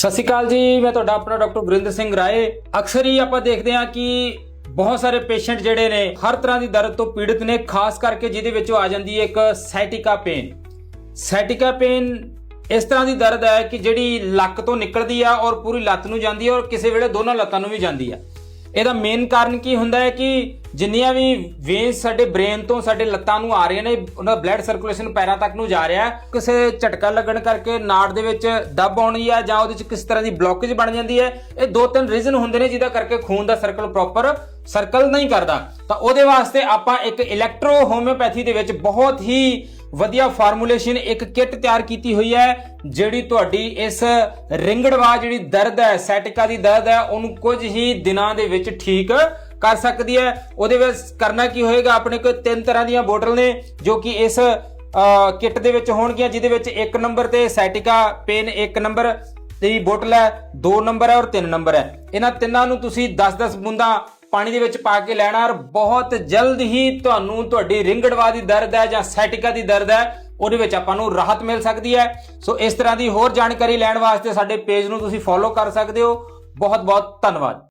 ਸਤਿ ਸ਼੍ਰੀ ਅਕਾਲ ਜੀ, ਮੈਂ ਤੁਹਾਡਾ ਆਪਣਾ ਡਾਕਟਰ ਗੁਰਿੰਦਰ ਸਿੰਘ ਰਾਏ। ਅਕਸਰ ਹੀ ਆਪਾਂ ਦੇਖਦੇ ਹਾਂ ਕਿ ਬਹੁਤ ਸਾਰੇ ਪੇਸ਼ੈਂਟ ਜਿਹੜੇ ਨੇ, ਹਰ ਤਰ੍ਹਾਂ ਦੀ ਦਰਦ ਤੋਂ ਪੀੜਿਤ ਨੇ, ਖਾਸ ਕਰਕੇ ਜਿਹਦੇ ਵਿੱਚੋਂ ਆ ਜਾਂਦੀ ਹੈ ਇੱਕ ਸਾਈਟਿਕਾ ਪੇਨ। ਸਾਈਟਿਕਾ ਪੇਨ ਇਸ ਤਰ੍ਹਾਂ ਦੀ ਦਰਦ ਹੈ ਕਿ ਜਿਹੜੀ ਲੱਕ ਤੋਂ ਨਿਕਲਦੀ ਆ ਔਰ ਪੂਰੀ ਲੱਤ ਨੂੰ ਜਾਂਦੀ ਹੈ ਔਰ ਕਿਸੇ ਵੇਲੇ ਦੋਨਾਂ ਲੱਤਾਂ ਨੂੰ ਵੀ ਜਾਂਦੀ ਆ। ਇਹਦਾ ਮੇਨ ਕਾਰਨ ਕੀ ਹੁੰਦਾ ਹੈ ਕਿ ਜਿੰਨੀਆਂ ਵੀ ਵੇਨਸ ਸਾਡੇ ਬ੍ਰੇਨ ਤੋਂ, ਸਾਡੇ ਲੱਤਾਂ ਨੂੰ ਆ ਰਹੀਆਂ ਨੇ, ਉਹਨਾਂ ਦਾ ਬਲੱਡ ਸਰਕੂਲੇਸ਼ਨ ਪੈਰਾਂ ਤੱਕ ਨੂੰ ਜਾ ਰਿਹਾ ਹੈ। ਕਿਸੇ ਝਟਕਾ ਲੱਗਣ ਕਰਕੇ ਨਾੜ ਦੇ ਵਿੱਚ ਦੱਬ ਆਉਣੀ ਹੈ ਜਾਂ ਉਹਦੇ ਵਿੱਚ ਕਿਸ ਤਰ੍ਹਾਂ ਦੀ ਬਲੌਕੇਜ ਬਣ ਜਾਂਦੀ ਹੈ, ਇਹ ਦੋ ਤਿੰਨ ਰੀਜ਼ਨ ਹੁੰਦੇ ਨੇ ਜਿਹਦਾ ਕਰਕੇ ਖੂਨ ਦਾ ਸਰਕਲ ਪ੍ਰੋਪਰ ਸਰਕਲ ਨਹੀਂ ਕਰਦਾ। ਤਾਂ ਉਹਦੇ ਵਾਸਤੇ ਆਪਾਂ ਇੱਕ ਇਲੈਕਟ੍ਰੋ ਹੋਮਿਓਪੈਥੀ ਦੇ ਵਿੱਚ ਬਹੁਤ ਹੀ ਵਧੀਆ ਫਾਰਮੂਲੇਸ਼ਨ, ਇੱਕ ਕਿੱਟ ਤਿਆਰ ਕੀਤੀ ਹੋਈ ਹੈ, ਜਿਹੜੀ ਤੁਹਾਡੀ ਇਸ ਰਿੰਗੜਵਾ ਜਿਹੜੀ ਦਰਦ ਹੈ, ਸੈਟਿਕਾ ਦੀ ਦਰਦ ਹੈ, ਉਹਨੂੰ ਕੁਝ ਹੀ ਦਿਨਾਂ ਦੇ ਵਿੱਚ ਠੀਕ ਕਰ ਸਕਦੀ ਹੈ। ਉਹਦੇ ਵਿੱਚ ਕਰਨਾ ਕੀ ਹੋਏਗਾ, ਆਪਣੇ ਕੋਲ ਤਿੰਨ ਤਰ੍ਹਾਂ ਦੀਆਂ ਬੋਟਲ ਨੇ, ਜੋ ਕਿ ਇਸ ਕਿੱਟ ਦੇ ਵਿੱਚ ਹੋਣਗੀਆਂ, ਜਿਹਦੇ ਵਿੱਚ ਇੱਕ ਨੰਬਰ ਤੇ ਸੈਟਿਕਾ, ਪੇਨ ਇੱਕ ਨੰਬਰ ਦੀ ਬੋਟਲ ਹੈ 2 ਨੰਬਰ ਹੈ ਔਰ 3 ਨੰਬਰ ਹੈ। ਇਹਨਾਂ ਤਿੰਨਾਂ ਨੂੰ ਤੁਸੀਂ 10-10 ਬੂੰਦਾਂ ਪਾਣੀ ਦੇ ਵਿੱਚ ਪਾ ਕੇ ਲੈਣਾ ਔਰ ਬਹੁਤ ਜਲਦ ਹੀ ਤੁਹਾਨੂੰ ਤੁਹਾਡੀ ਰਿੰਗੜਵਾ ਦੀ ਦਰਦ ਹੈ ਜਾਂ ਸੈਟਿਕਾ ਦੀ ਦਰਦ ਹੈ, ਉਹਦੇ ਵਿੱਚ ਆਪਾਂ ਨੂੰ ਰਾਹਤ ਮਿਲ ਸਕਦੀ ਹੈ। ਸੋ ਇਸ ਤਰ੍ਹਾਂ ਦੀ ਹੋਰ ਜਾਣਕਾਰੀ ਲੈਣ ਵਾਸਤੇ ਸਾਡੇ ਪੇਜ ਨੂੰ ਤੁਸੀਂ ਫੋਲੋ ਕਰ ਸਕਦੇ ਹੋ। ਬਹੁਤ ਬਹੁਤ ਧੰਨਵਾਦ।